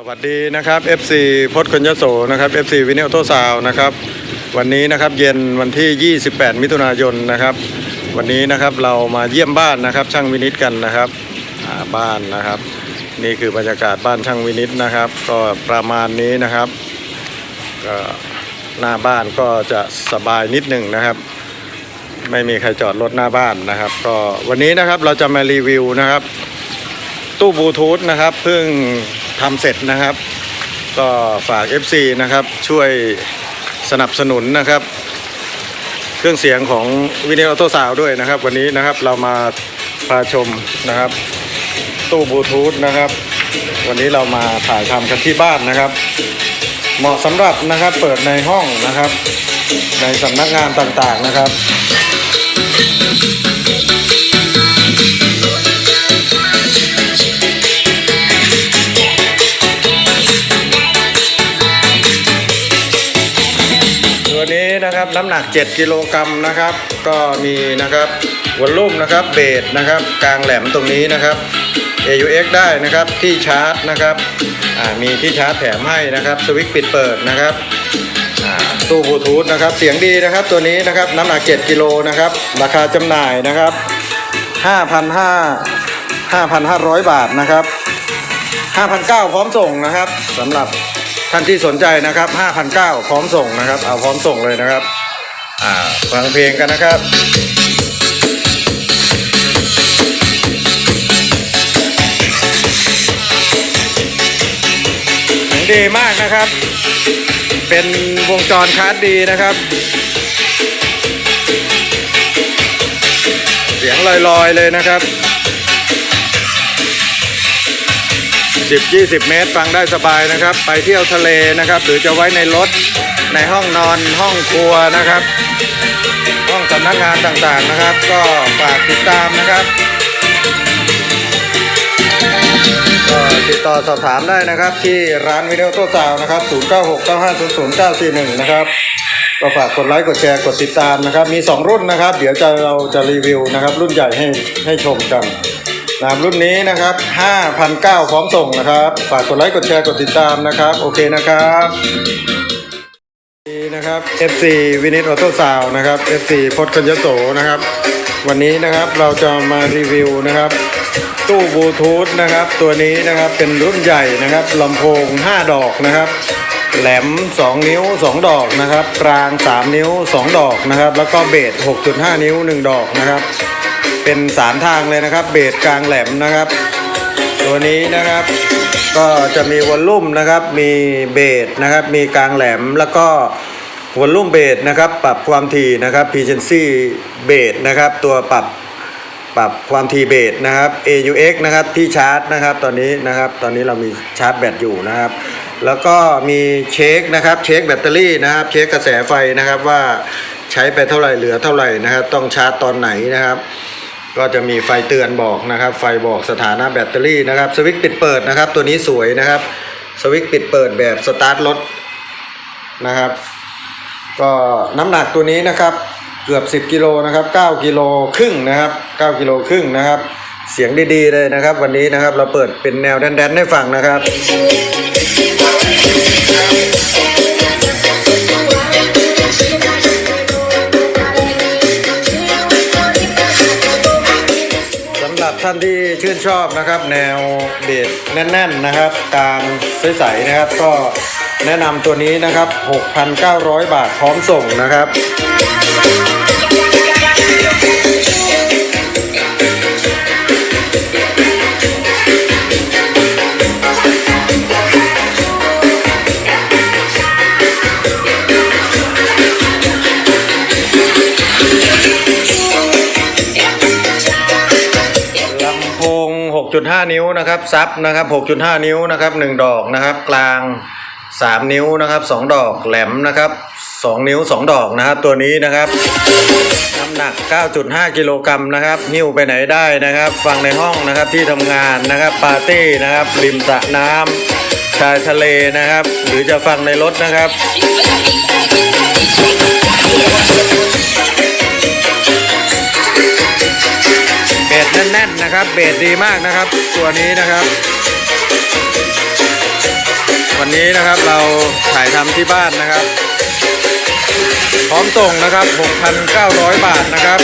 สวัสดีนะครับ FC พจน์คนยโสนะครับ FC วินเนลโตซาวนะครับ วันนี้นะครับเย็นวันที่ 28 มิถุนายนนะครับ วันนี้นะครับเรามาเยี่ยมบ้านนะครับ ช่างวินิตกันนะครับอ่าบ้านนะครับ นี่คือบรรยากาศบ้านช่างวินิตนะครับ ก็ประมาณนี้นะครับก็หน้าบ้านก็จะสบายนิดหนึ่งนะครับ ไม่มีใครจอดรถหน้าบ้านนะครับ ก็วันนี้นะครับเราจะมารีวิวนะครับ ตู้บลูทูธนะครับเพิ่งทำเสร็จนะครับ ก็ฝาก FC นะครับช่วยสนับสนุนนะครับ เครื่องเสียงของวิน y อ u โตซาวด้วยนะครับ วันนี้นะครับเรามาพาชมนะครับ ตู้บลูทูธนะครับ วันนี้เรามาถ่ายทำกันที่บ้านนะครับ เหมาะสำหรับนะครับเปิดในห้องนะครับ ในสำนักงานต่างๆนะครับ นี้นะครับน้ำหนัก 7 กิโลกรัมนะครับ ก็มีนะครับวอลลุ่มนะครับเบสนะครับกลางแหลมตรงนี้นะครับ AUX ได้นะครับที่ชาร์จนะครับมีที่ชาร์จแถมให้นะครับสวิตช์ปิดเปิดนะครับตู้บลูทูธนะครับเสียงดีนะครับตัวนี้นะครับน้ำหนัก 7 กิโลนะครับราคาจำหน่ายนะครับ 5,500 5,500 บาทนะครับ5,900 พร้อมส่งนะครับสำหรับ ท่านที่สนใจนะครับ5,900พร้อมส่งนะครับ เอาพร้อมส่งเลยนะครับ อ่าฟังเพลงกันนะครับเสียงดีมากนะครับ เป็นวงจรชาร์จดีนะครับ เสียงลอยๆเลยนะครับ 10 20 เมตร ฟังได้สบายนะครับ ไปเที่ยวทะเลนะครับ หรือจะไว้ในรถ ในห้องนอน ห้องครัวนะครับ ห้องสำนักงานต่างๆนะครับ ก็ฝากติดตามนะครับ ก็ติดต่อสอบถามได้นะครับ ที่ร้านวิดีโอโต้ซาวน์นะครับ 0969500941 นะครับก็ฝากกดไลค์กดแชร์กดติดตามนะครับ มี 2 รุ่นนะครับ เดี๋ยวจะเราจะรีวิวนะครับ รุ่นใหญ่ให้ให้ชมกัน นะครับรุ่นนี้นะครับ5,900พร้อมส่งนะครับ ฝากกดไลค์ กดแชร์ กดติดตามนะครับ โอเคนะครับนี่นะครับ FC วินิตออโต้ซาวนะครับ FC พจน์กัญญโสนะครับ วันนี้นะครับเราจะมารีวิวนะครับ ตู้บลูทูธนะครับ ตัวนี้นะครับเป็นรุ่นใหญ่นะครับลำโพง 5 ดอกนะครับแหลม 2 นิ้ว 2 ดอกนะครับกลาง 3 นิ้ว 2 ดอกนะครับ แล้วก็เบส6.5 นิ้ว 1 ดอกนะครับ เป็น3ทางเลยนะครับ เบสกลางแหลมนะครับ ตัวนี้นะครับ ก็จะมีวอลลุ่มนะครับ มีเบสนะครับ มีกลางแหลมแล้วก็วอลลุ่มเบสนะครับ ปรับความถี่นะครับ Precency เบสนะครับ ตัวปรับปรับความถี่เบสนะครับ AUX นะครับที่ชาร์จนะครับ ตอนนี้นะครับ ตอนนี้เรามีชาร์จแบตอยู่นะครับ แล้วก็มีเช็คนะครับ เช็คแบตเตอรี่นะครับ เช็คกระแสไฟนะครับว่าใช้ไปเท่าไหร่เหลือเท่าไหร่นะครับ ต้องชาร์จตอนไหนนะครับ ก็จะมีไฟเตือนบอกนะครับ ไฟบอกสถานะแบตเตอรี่นะครับสวิตช์ปิดเปิดนะครับ ตัวนี้สวยนะครับสวิตช์ปิดเปิดแบบสตาร์ทรถนะครับ ก็น้ำหนักตัวนี้นะครับเกือบ 10กิโลนะครับ9กิโลครึ่งนะครับ9กิโลครึ่งนะครับ เสียงดีๆเลยนะครับ วันนี้นะครับเราเปิดเป็นแนวแดนๆให้ฟังนะครับ ท่านที่ชื่นชอบนะครับ แนวเบสแน่นๆนะครับกลางใสๆนะครับ ก็แนะนำตัวนี้นะครับ 6,900 บาทพร้อมส่งนะครับ 6.5 นิ้วนะครับซับนะครับ 6.5 นิ้วนะครับ 1 ดอกนะครับ กลาง 3 นิ้วนะครับ 2 ดอกแหลมนะครับ 2 นิ้ว 2 ดอกนะครับ ตัวนี้นะครับน้ำหนัก 9.5 กิโลกรัมนะครับหิ้วไปไหนได้นะครับ ฟังในห้องนะครับที่ทำงานนะครับปาร์ตี้นะครับริมสระน้ำชายทะเลนะครับ หรือจะฟังในรถนะครับ แน่นๆนะครับ เบสดีมากนะครับ ตัวนี้นะครับ วันนี้นะครับเราถ่ายทำที่บ้านนะครับ พร้อมส่งนะครับ 6,900 บาทนะครับ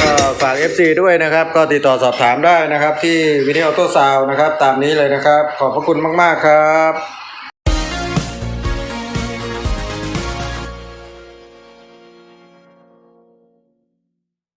ก็ฝาก FC ด้วยนะครับ ก็ติดต่อสอบถามได้นะครับ ที่วิดีโอโต้ซาวนะครับ ตามนี้เลยนะครับ ขอบพระคุณมาก ๆ ครับ